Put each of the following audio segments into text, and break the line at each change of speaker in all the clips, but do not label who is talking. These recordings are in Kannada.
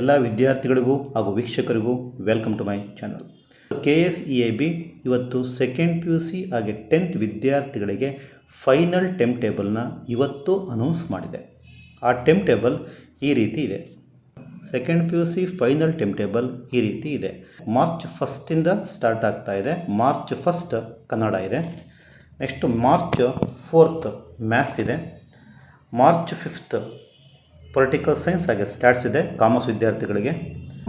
ಎಲ್ಲ ವಿದ್ಯಾರ್ಥಿಗಳಿಗೂ ಹಾಗೂ ವೀಕ್ಷಕರಿಗೂ welcome to my channel K S E A B ಇವತ್ತು ಸೆಕೆಂಡ್ ಪಿ ಯು ಸಿ ಹಾಗೆ ಟೆಂತ್ ವಿದ್ಯಾರ್ಥಿಗಳಿಗೆ ಫೈನಲ್ ಟೆಮ್ ಟೇಬಲ್ನ ಇವತ್ತು ಅನೌನ್ಸ್ ಮಾಡಿದೆ. ಆ ಟೆಮ್ ಟೇಬಲ್ ಈ ರೀತಿ ಇದೆ. Second P U C final time table ಈ ರೀತಿ ಇದೆ. ಮಾರ್ಚ್ ಫಸ್ಟಿಂದ ಸ್ಟಾರ್ಟ್ ಆಗ್ತಾ ಇದೆ. ಮಾರ್ಚ್ ಫಸ್ಟ್ ಕನ್ನಡ ಇದೆ. ನೆಕ್ಸ್ಟ್ ಮಾರ್ಚ್ ಫೋರ್ತ್ ಮ್ಯಾಥ್ಸ್ ಇದೆ. ಮಾರ್ಚ್ ಫಿಫ್ತ್ ಪೊಲಿಟಿಕಲ್ ಸೈನ್ಸ್ ಹಾಗೆ ಸ್ಟ್ಯಾಟ್ಸ್ ಇದೆ ಕಾಮರ್ಸ್ ವಿದ್ಯಾರ್ಥಿಗಳಿಗೆ.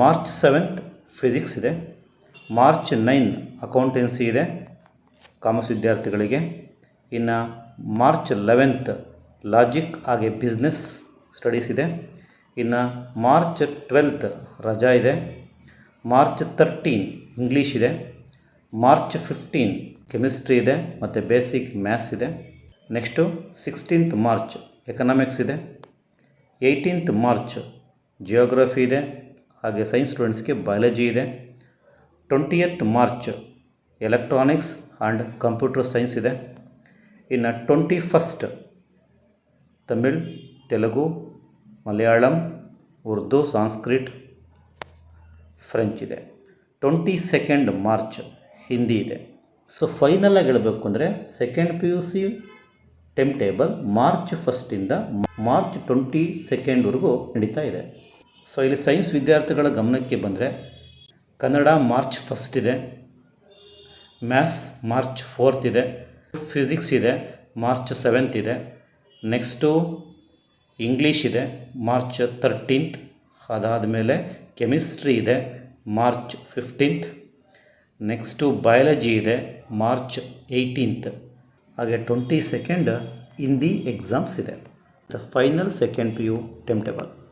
ಮಾರ್ಚ್ ಸೆವೆಂತ್ ಫಿಸಿಕ್ಸ್ ಇದೆ. ಮಾರ್ಚ್ ನೈನ್ ಅಕೌಂಟೆನ್ಸಿ ಇದೆ ಕಾಮರ್ಸ್ ವಿದ್ಯಾರ್ಥಿಗಳಿಗೆ. ಇನ್ನು ಮಾರ್ಚ್ ಲೆವೆಂತ್ ಲಾಜಿಕ್ ಹಾಗೆ ಬಿಸ್ನೆಸ್ ಸ್ಟಡೀಸ್ ಇದೆ. ಇನ್ನು ಮಾರ್ಚ್ ಟ್ವೆಲ್ತ್ ರಜಾ ಇದೆ. ಮಾರ್ಚ್ ತರ್ಟೀನ್ ಇಂಗ್ಲೀಷ್ ಇದೆ. ಮಾರ್ಚ್ ಫಿಫ್ಟೀನ್ ಕೆಮಿಸ್ಟ್ರಿ ಇದೆ ಮತ್ತು ಬೇಸಿಕ್ ಮ್ಯಾಥ್ಸ್ ಇದೆ. ನೆಕ್ಸ್ಟು ಸಿಕ್ಸ್ಟೀನ್ತ್ ಮಾರ್ಚ್ ಎಕನಾಮಿಕ್ಸ್ ಇದೆ. ಏಯ್ಟೀನ್ತ್ ಮಾರ್ಚ್ ಜಿಯೋಗ್ರಫಿ ಇದೆ, ಹಾಗೆ ಸೈನ್ಸ್ ಸ್ಟೂಡೆಂಟ್ಸ್ಗೆ ಬಯಾಲಜಿ ಇದೆ. Twentieth March electronics and computer science ಇದೆ. ಇನ್ನು twenty first Tamil Telugu Malayalam Urdu Sanskrit French ಇದೆ. ಟ್ವೆಂಟಿ ಸೆಕೆಂಡ್ ಮಾರ್ಚ್ ಹಿಂದಿ ಇದೆ ಸೊ ಫೈನಲಾಗಿ ಹೇಳಬೇಕು ಅಂದರೆ second P U C time table March ಫಸ್ಟಿಂದ March twenty ಸೆಕೆಂಡ್ವರೆಗೂ ನಡೀತಾ ಇದೆ. ಸೊ ಇಲ್ಲಿ ಸೈನ್ಸ್ ವಿದ್ಯಾರ್ಥಿಗಳ ಗಮನಕ್ಕೆ ಬಂದರೆ ಕನ್ನಡ ಮಾರ್ಚ್ ಫಸ್ಟ್ ಇದೆ ಮ್ಯಾಥ್ಸ್ ಮಾರ್ಚ್ ಫೋರ್ತ್ ಇದೆ ಫಿಸಿಕ್ಸ್ ಇದೆ ಮಾರ್ಚ್ ಸೆವೆಂತ್ ಇದೆ ನೆಕ್ಸ್ಟು ಇಂಗ್ಲೀಷ್ ಇದೆ ಮಾರ್ಚ್ ತರ್ಟೀನ್ತ್ ಅದಾದಮೇಲೆ ಕೆಮಿಸ್ಟ್ರಿ ಇದೆ ಮಾರ್ಚ್ ಫಿಫ್ಟೀನ್ತ್ ನೆಕ್ಸ್ಟು ಬಯಾಲಜಿ ಇದೆ ಮಾರ್ಚ್ ಏಯ್ಟೀನ್ತ್ ಹಾಗೆ ಟ್ವೆಂಟಿ ಸೆಕೆಂಡ್ ಹಿಂದಿ ಎಕ್ಸಾಮ್ಸ್ ಇದೆ. The final second P U timetable table